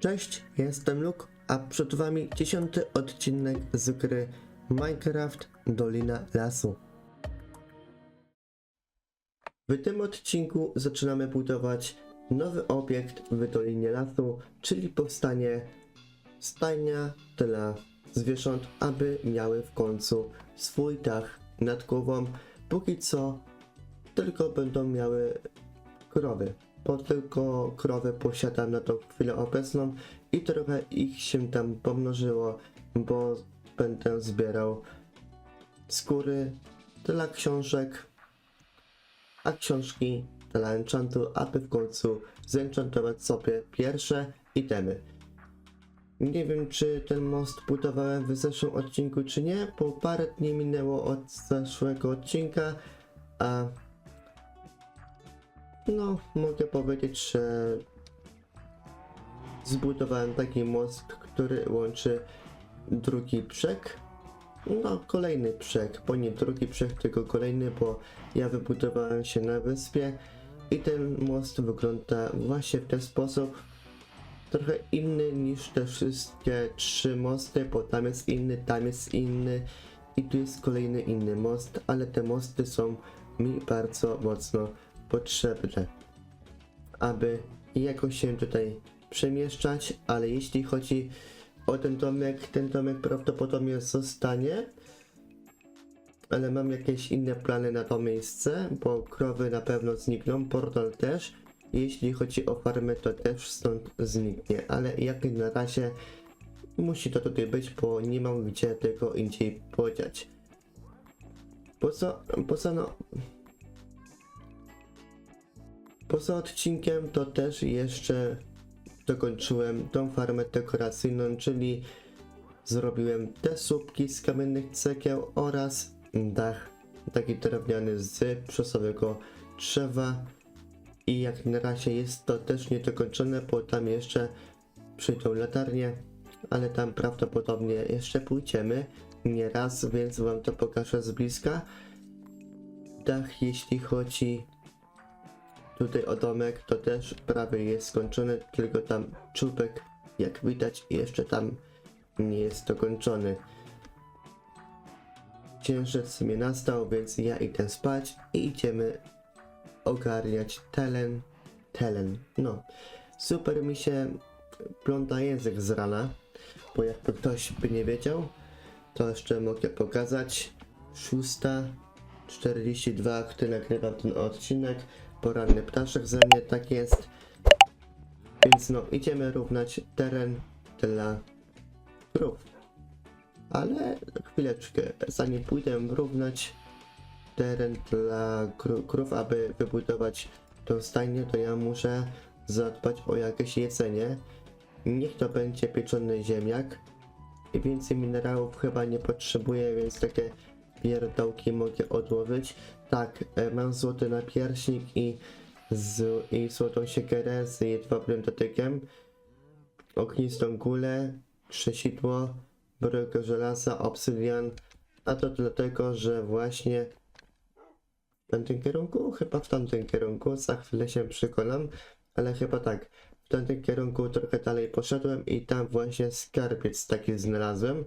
Cześć, jestem Luke, a przed wami dziesiąty odcinek z gry Minecraft Dolina Lasu. W tym odcinku zaczynamy budować nowy obiekt w Dolinie Lasu, czyli powstanie stajnia dla zwierząt, aby miały w końcu swój dach nad głową. Póki co tylko będą miały krowy, bo tylko krowy posiadam na tą chwilę obecną i trochę ich się tam pomnożyło, bo będę zbierał skóry dla książek, a książki dla enchantu, aby w końcu zenchantować sobie pierwsze itemy. Nie wiem, czy ten most budowałem w zeszłym odcinku, czy nie, bo parę dni minęło od zeszłego odcinka, a no, mogę powiedzieć, że zbudowałem taki most, który łączy drugi brzeg. No, kolejny brzeg, bo nie drugi brzeg, tylko kolejny, bo ja wybudowałem się na wyspie i ten most wygląda właśnie w ten sposób. Trochę inny niż te wszystkie trzy mosty, bo tam jest inny, tam jest inny i tu jest kolejny inny most, ale te mosty są mi bardzo mocno potrzebne, aby jakoś się tutaj przemieszczać, ale jeśli chodzi o ten domek, ten domek prawdopodobnie zostanie, ale mam jakieś inne plany na to miejsce, bo krowy na pewno znikną, portal też. Jeśli chodzi o farmę, to też stąd zniknie, ale jak na razie musi to tutaj być, bo nie mam gdzie tego indziej podziać. Poza, poza no, Poza odcinkiem to też jeszcze dokończyłem tą farmę dekoracyjną, czyli zrobiłem te słupki z kamiennych cegieł oraz dach taki drewniany z przosowego drzewa i jak na razie jest to też niedokończone, bo tam jeszcze przyjdą latarnie, ale tam prawdopodobnie jeszcze pójdziemy nie raz, więc wam to pokażę z bliska. Dach jeśli chodzi Tutaj o domek to też prawie jest skończony, tylko tam czubek, jak widać, jeszcze tam nie jest dokończony. Księżyc mi nastał, więc ja idę spać i idziemy ogarniać telen. Telen, no. Super mi się pląta język z rana, bo jakby ktoś by nie wiedział, to jeszcze mogę pokazać. 6.42, gdy nagrywam ten odcinek. Poranny ptaszek ze mnie, tak jest. Więc no, idziemy równać teren dla krów. Ale chwileczkę, zanim pójdę równać teren dla kró- krów, aby wybudować tą stajnię, to ja muszę zadbać o jakieś jedzenie. Niech to będzie pieczony ziemniak. I więcej minerałów chyba nie potrzebuję, więc takie pierdołki mogę odłożyć. Tak, e, mam złoty napierśnik i, z, i złotą siekierę z jedwabnym dotykiem, ognistą gulę, krzesidło, bryłkę żelaza, obsydian, a to dlatego, że właśnie w tamtym kierunku, chyba w tamtym kierunku, za chwilę się przekonam, ale chyba tak, w tamtym kierunku trochę dalej poszedłem i tam właśnie skarbiec taki znalazłem,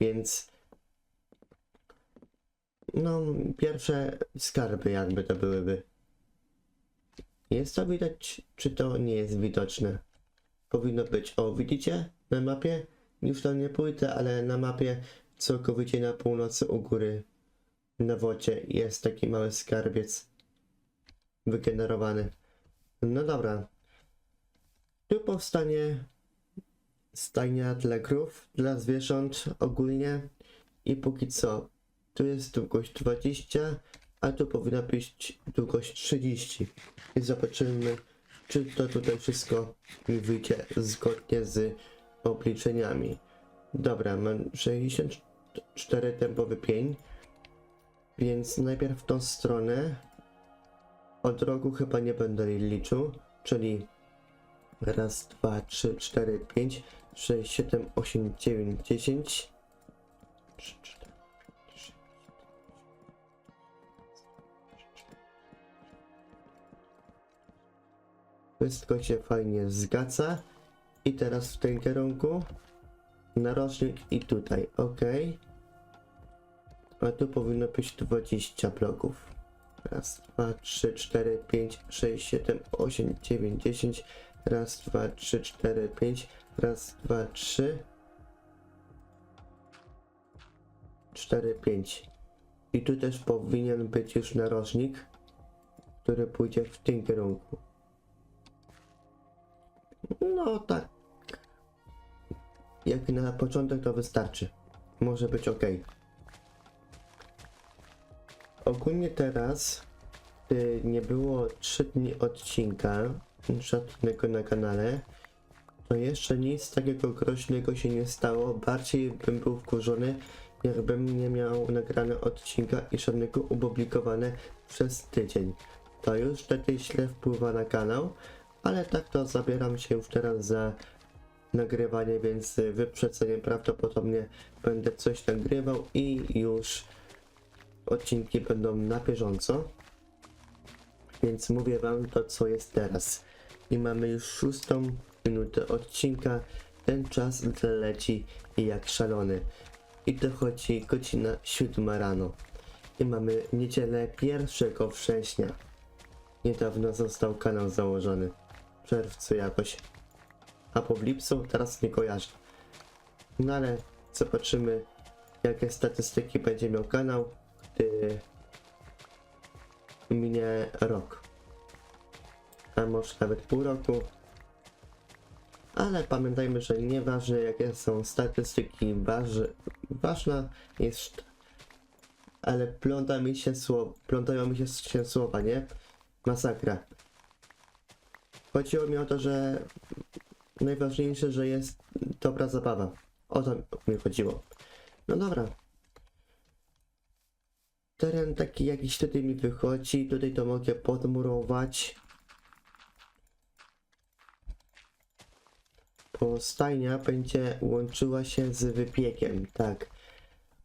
więc no, pierwsze skarby jakby to byłyby. Jest to widać, czy to nie jest widoczne? Powinno być. O, widzicie? Na mapie? Już tam nie pójdę, ale na mapie całkowicie na północy u góry na wodzie jest taki mały skarbiec wygenerowany. No dobra. Tu powstanie stajnia dla krów, dla zwierząt ogólnie i póki co tu jest długość 20, a tu powinna być długość 30. I zobaczymy, czy to tutaj wszystko mi wyjdzie zgodnie z obliczeniami. Dobra, mam 64 tempowy pień, więc najpierw w tą stronę. Od rogu chyba nie będę liczył, czyli raz, dwa, trzy, cztery, pięć, sześć, siedem, osiem, dziewięć, dziesięć. Wszystko się fajnie zgadza. I teraz w tym kierunku. Narożnik i tutaj, ok. A tu powinno być 20 bloków. Raz, dwa, trzy, cztery, pięć, sześć, siedem, osiem, dziewięć, dziesięć. Raz, dwa, trzy, cztery, pięć. Raz, dwa, trzy. Cztery, pięć. I tu też powinien być już narożnik, który pójdzie w tym kierunku. No tak. Jak na początek to wystarczy. Może być ok. Ogólnie teraz, gdy nie było 3 dni odcinka żadnego na kanale, to jeszcze nic takiego groźnego się nie stało. Bardziej bym był wkurzony, jakbym nie miał nagrane odcinka i żadnego opublikowane przez tydzień. To już wtedy źle wpływa na kanał, ale tak to zabieram się już teraz za nagrywanie, więc y, wyprzedzenie prawdopodobnie będę coś nagrywał i już odcinki będą na bieżąco. Więc mówię wam to, co jest teraz. I mamy już szóstą minutę odcinka. Ten czas leci jak szalony. I dochodzi godzina siódma rano. I mamy niedzielę 1 września. Niedawno został kanał założony. Czerwcu jakoś. A po lipcu teraz nie kojarzę. No ale zobaczymy jakie statystyki będzie miał kanał, gdy minie rok. A może nawet pół roku. Ale pamiętajmy, że nieważne jakie są statystyki, ważna jest ale pląta mi się słowa, plątają mi się, się słowa, nie? Masakra. Chodziło mi o to, że najważniejsze, że jest dobra zabawa. O to mi chodziło. No dobra. Teren taki jakiś tutaj mi wychodzi, tutaj to mogę podmurować. Bo stajnia będzie łączyła się z wypiekiem, tak.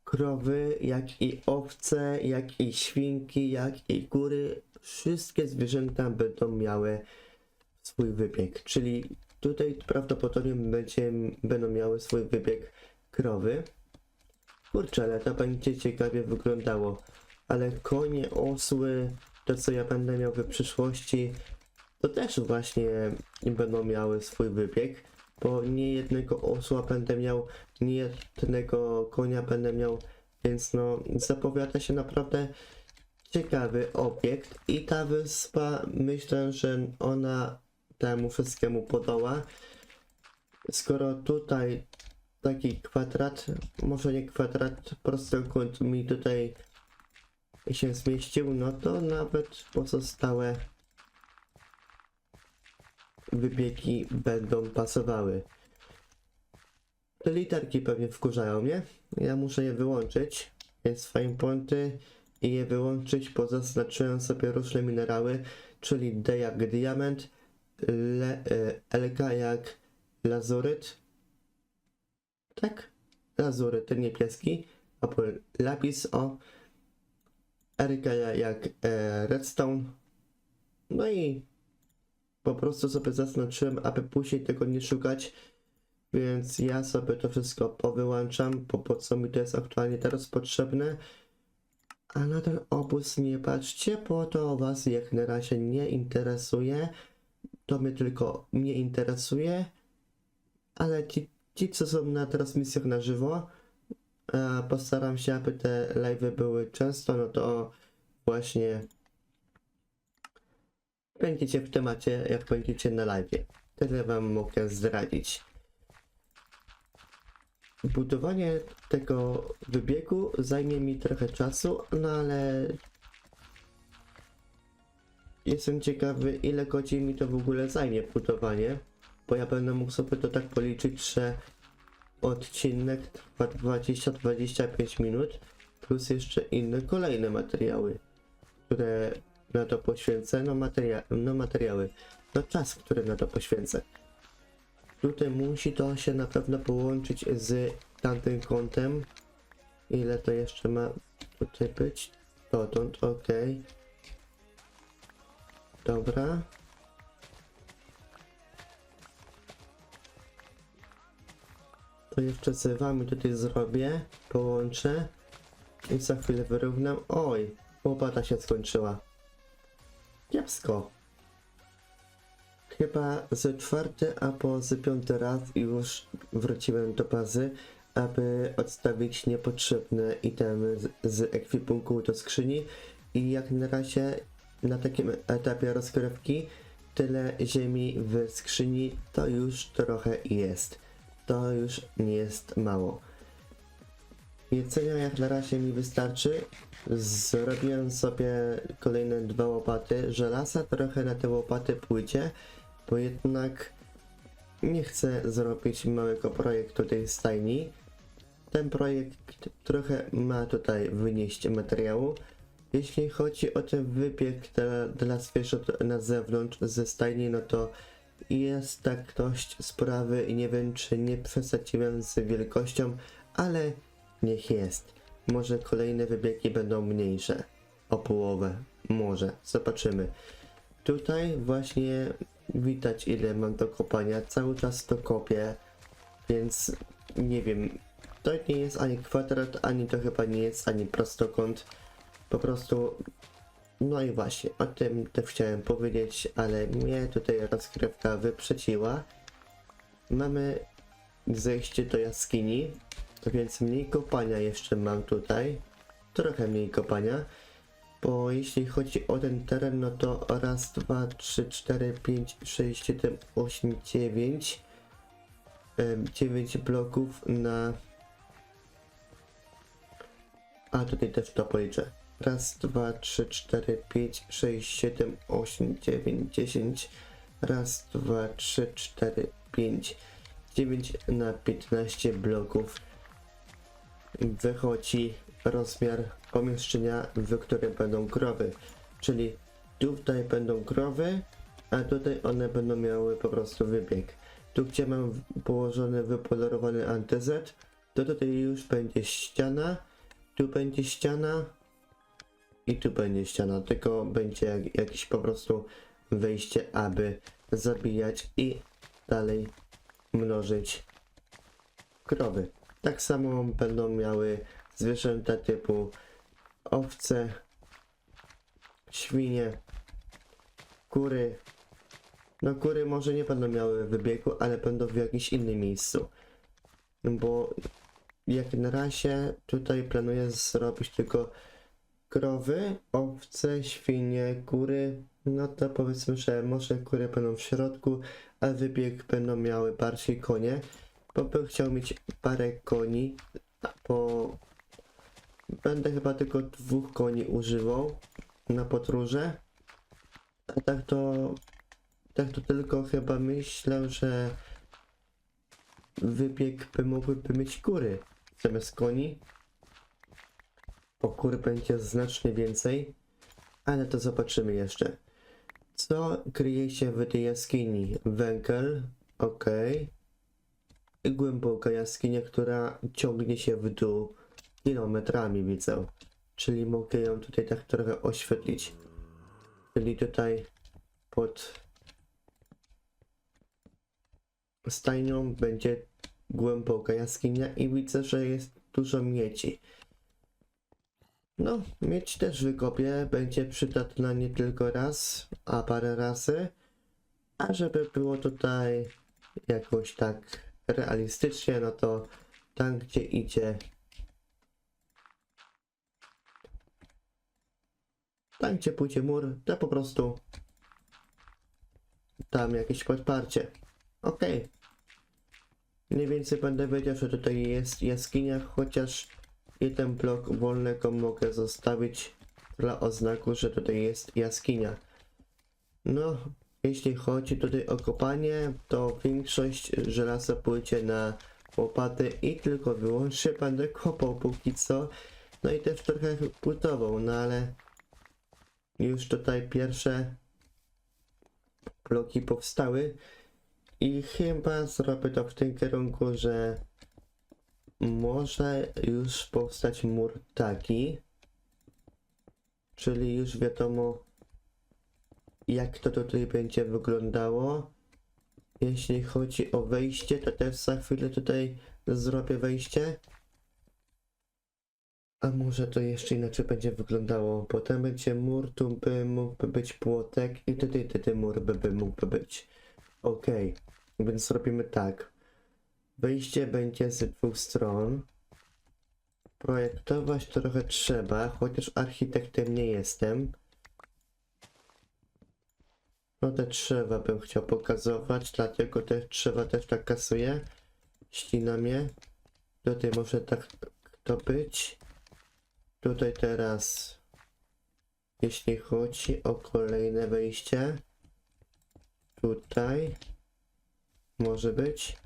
Krowy, jak i owce, jak i świnki, jak i kury, wszystkie zwierzęta będą miały swój wybieg, czyli tutaj prawdopodobnie będzie, będą miały swój wybieg krowy. Kurczę, ale to będzie ciekawie wyglądało. Ale konie, osły, to co ja będę miał w przyszłości, to też właśnie będą miały swój wybieg, bo nie jednego osła będę miał, nie jednego konia będę miał, więc no zapowiada się naprawdę ciekawy obiekt i ta wyspa myślę, że ona temu wszystkiemu podoła. Skoro tutaj taki kwadrat, może nie kwadrat, prostokąt mi tutaj się zmieścił, no to nawet pozostałe wybiegi będą pasowały. Te literki pewnie wkurzają mnie. Ja muszę je wyłączyć. Jest fine pointy i je wyłączyć, bo zaznaczyłem sobie różne minerały, czyli D jak diament, Le, e, LK jak lazuryt. Tak? Lazuryt, ten niebieski. Albo lapis, o. RK jak e, redstone. No i po prostu sobie zaznaczyłem, aby później tego nie szukać. Więc ja sobie to wszystko powyłączam, bo po co mi to jest aktualnie teraz potrzebne. A na ten obóz nie patrzcie, bo to was jak na razie nie interesuje. To mnie tylko mnie interesuje. Ale ci, ci co są na transmisjach na żywo, e, postaram się, aby te live'y były często, no to właśnie będziecie w temacie, jak będziecie na live'ie. Tyle wam mogę zdradzić. Budowanie tego wybiegu zajmie mi trochę czasu, no ale jestem ciekawy ile godzin mi to w ogóle zajmie budowanie, bo ja będę mógł sobie to tak policzyć, że odcinek trwa 20-25 minut, plus jeszcze inne kolejne materiały, które na to poświęcę, no, materia no materiały, no czas, który na to poświęcę. Tutaj musi to się na pewno połączyć z tamtym kątem. Ile to jeszcze ma tutaj być? Dotąd, ok. Dobra. To jeszcze z wami tutaj zrobię, połączę i za chwilę wyrównam. Oj, łopata się skończyła. Kiepsko. Chyba z czwarty, a po z piąty raz już wróciłem do bazy, aby odstawić niepotrzebne itemy z, z ekwipunku do skrzyni i jak na razie na takim etapie rozgrywki tyle ziemi w skrzyni to już trochę jest. To już nie jest mało. Jedzenia jak na razie mi wystarczy. Zrobiłem sobie kolejne dwa łopaty. Żelaza trochę na te łopaty pójdzie, bo jednak nie chcę zrobić małego projektu tej stajni. Ten projekt trochę ma tutaj wynieść materiału. Jeśli chodzi o ten wybieg dla, dla zwierząt na zewnątrz ze stajni, no to jest tak dość sprawy i nie wiem czy nie przesadziłem z wielkością, ale niech jest. Może kolejne wybiegi będą mniejsze. O połowę. Może. Zobaczymy. Tutaj właśnie widać ile mam do kopania. Cały czas to kopię. Więc nie wiem. To nie jest ani kwadrat, ani to chyba nie jest ani prostokąt. Po prostu no i właśnie, o tym też chciałem powiedzieć, ale mnie tutaj rozgrywka wyprzedziła. Mamy zejście do jaskini, więc mniej kopania jeszcze mam tutaj. Trochę mniej kopania. Bo jeśli chodzi o ten teren, no to raz, dwa, trzy, cztery, pięć, sześć, siedem, osiem, dziewięć. Dziewięć bloków na... A tutaj też to policzę. Raz, dwa, trzy, cztery, pięć, sześć, siedem, osiem, dziewięć, dziesięć. Raz, dwa, trzy, cztery, pięć, dziewięć na piętnaście bloków. Wychodzi rozmiar pomieszczenia, w którym będą krowy. Czyli tutaj będą krowy, a tutaj one będą miały po prostu wybieg. Tu gdzie mam położony wypolerowany antyzet, to tutaj już będzie ściana, tu będzie ściana, i tu będzie ściana, tylko będzie jak, jakieś po prostu wejście, aby zabijać i dalej mnożyć krowy. Tak samo będą miały zwierzęta typu owce, świnie, kury. No kury może nie będą miały wybiegu, ale będą w jakimś innym miejscu. Bo jak na razie tutaj planuję zrobić tylko krowy, owce, świnie, kury, no to powiedzmy, że może kury będą w środku, a wybieg będą miały bardziej konie, bo bym chciał mieć parę koni, bo będę chyba tylko dwóch koni używał na podróże, a tak to, tak to tylko chyba myślę, że wybieg by mogłyby mieć kury zamiast koni, o kur będzie znacznie więcej, ale to zobaczymy jeszcze. Co kryje się w tej jaskini? Węgiel, ok. Głęboka jaskinia, która ciągnie się w dół kilometrami, widzę. Czyli mogę ją tutaj tak trochę oświetlić. Czyli tutaj pod stajnią będzie głęboka jaskinia i widzę, że jest dużo miedzi. No, mieć też wykopię, będzie przydatna nie tylko raz, a parę razy. A żeby było tutaj jakoś tak realistycznie, no to tam gdzie idzie tam gdzie pójdzie mur, to po prostu tam jakieś podparcie. Okej. Mniej więcej będę wiedział, że tutaj jest jaskinia, chociaż jeden blok wolnego mogę zostawić dla oznaku, że tutaj jest jaskinia. No, jeśli chodzi tutaj o kopanie, to większość żelaza pójdzie na łopaty i tylko wyłącznie będę kopał póki co. No i też trochę budował, no ale już tutaj pierwsze bloki powstały i chyba zrobię to w tym kierunku, że może już powstać mur taki, czyli już wiadomo jak to tutaj będzie wyglądało. Jeśli chodzi o wejście, to też za chwilę tutaj zrobię wejście. A może to jeszcze inaczej będzie wyglądało. Potem będzie mur, tu by mógłby być płotek i tutaj tutaj mur by, by mógłby być. Okej, więc zrobimy tak. Wejście będzie z dwóch stron. Projektować trochę trzeba, chociaż architektem nie jestem. No te drzewa bym chciał pokazować, dlatego te drzewa też tak kasuję. Ścinam je. Tutaj może tak to być. Tutaj teraz, jeśli chodzi o kolejne wejście, tutaj może być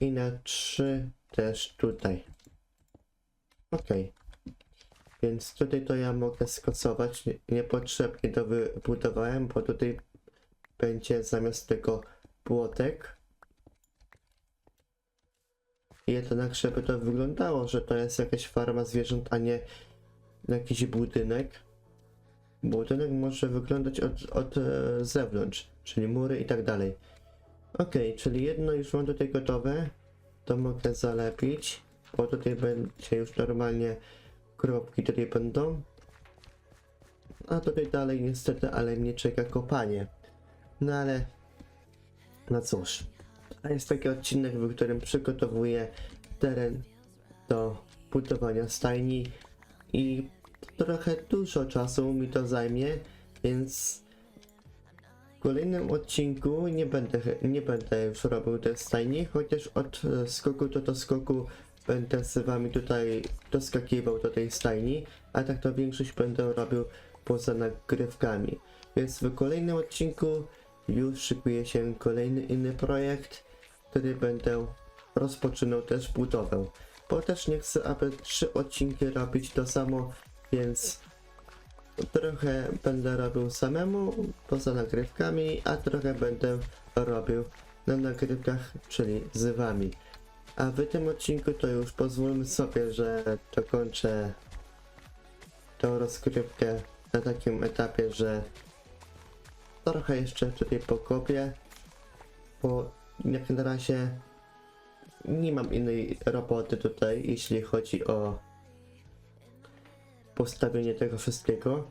i na trzy też tutaj. Ok. Więc tutaj to ja mogę skosować. Nie- Niepotrzebnie to wybudowałem, bo tutaj będzie zamiast tego płotek. Jednak, żeby to wyglądało, że to jest jakaś farma zwierząt, a nie jakiś budynek. Budynek może wyglądać od, od e, zewnątrz, czyli mury i tak dalej. Ok, czyli jedno już mam tutaj gotowe. To mogę zalepić, bo tutaj będzie już normalnie kropki tutaj będą. A tutaj dalej niestety, ale mnie czeka kopanie. No ale, no cóż. A jest taki odcinek, w którym przygotowuję teren do budowania stajni i trochę dużo czasu mi to zajmie, więc kolejnym odcinku nie będę, nie będę już robił tej stajni, chociaż od skoku do, do skoku będę z wami tutaj doskakiwał do tej stajni, a tak to większość będę robił poza nagrywkami. Więc w kolejnym odcinku już szykuje się kolejny inny projekt, który będę rozpoczynał też budowę. Bo też nie chcę, aby trzy odcinki robić to samo, więc trochę będę robił samemu poza nagrywkami, a trochę będę robił na nagrywkach, czyli z wami. A w tym odcinku to już pozwólmy sobie, że dokończę tą rozgrywkę na takim etapie, że trochę jeszcze tutaj pokopię, bo jak na razie nie mam innej roboty tutaj, jeśli chodzi o postawienie tego wszystkiego.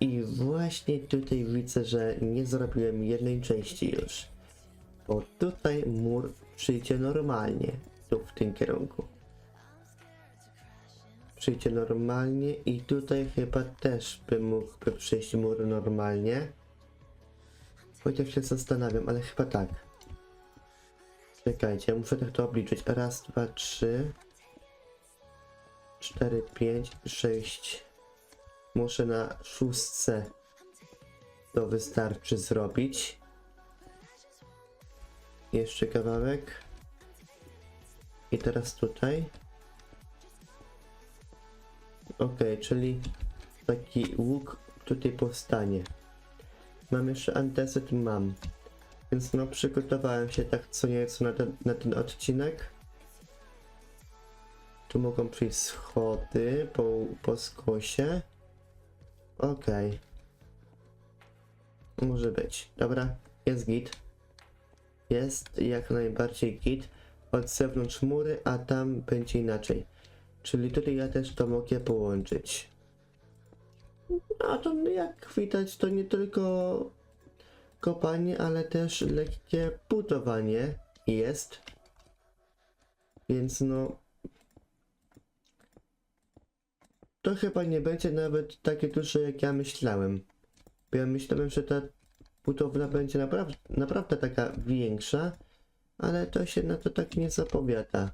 I właśnie tutaj widzę, że nie zrobiłem jednej części już. Bo tutaj mur przyjdzie normalnie, tu w tym kierunku. Przyjdzie normalnie i tutaj chyba też by mógłby przyjść mur normalnie. Chociaż się zastanawiam, ale chyba tak. Czekajcie, muszę tak to obliczyć. Raz, dwa, trzy, cztery, pięć, sześć. Muszę na szóstce to wystarczy zrobić. Jeszcze kawałek. I teraz tutaj. Ok, czyli taki łuk tutaj powstanie. Mam jeszcze antesyt? Mam. Więc no przygotowałem się tak co nieco na ten, na ten odcinek. Tu mogą przyjść schody po, po skosie. Okej. Może być. Dobra, jest git. Jest jak najbardziej git. Od zewnątrz mury, a tam będzie inaczej. Czyli tutaj ja też to mogę połączyć. A to jak widać to nie tylko kopanie, ale też lekkie budowanie jest. Więc no. To chyba nie będzie nawet takie duże jak ja myślałem. Ja myślałem, że ta budowla będzie naprawdę, naprawdę taka większa, ale to się na to tak nie zapowiada.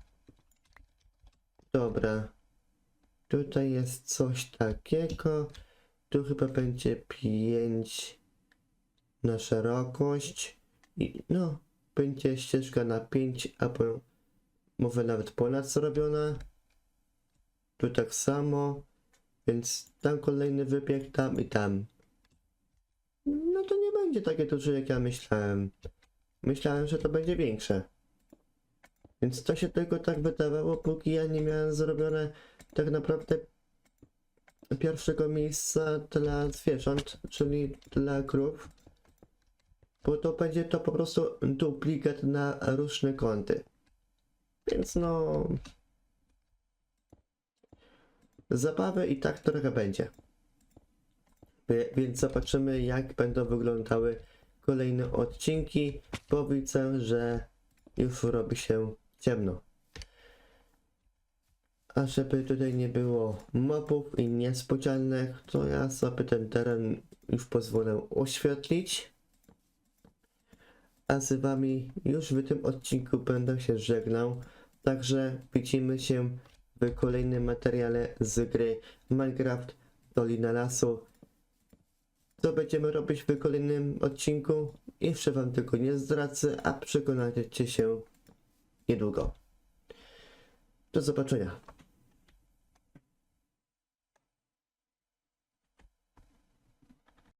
Dobra. Tutaj jest coś takiego. Tu chyba będzie 5 na szerokość. I no, będzie ścieżka na 5 albo może nawet ponad zrobiona. Tu tak samo. Więc tam kolejny wybieg, tam i tam. No to nie będzie takie duże jak ja myślałem. Myślałem, że to będzie większe. Więc to się tylko tak wydawało, póki ja nie miałem zrobione tak naprawdę pierwszego miejsca dla zwierząt, czyli dla krów. Bo to będzie to po prostu duplikat na różne kąty. Więc no. Zabawy i tak trochę będzie. Więc zobaczymy, jak będą wyglądały kolejne odcinki, bo widzę, że już robi się ciemno. A żeby tutaj nie było mobów i niespodzianek, to ja sobie ten teren już pozwolę oświetlić. A z wami już w tym odcinku będę się żegnał. Także widzimy się w kolejnym materiale z gry Minecraft Dolina Lasu. Co będziemy robić w kolejnym odcinku? Jeszcze wam tego nie zdradzę, a przekonacie się niedługo. Do zobaczenia.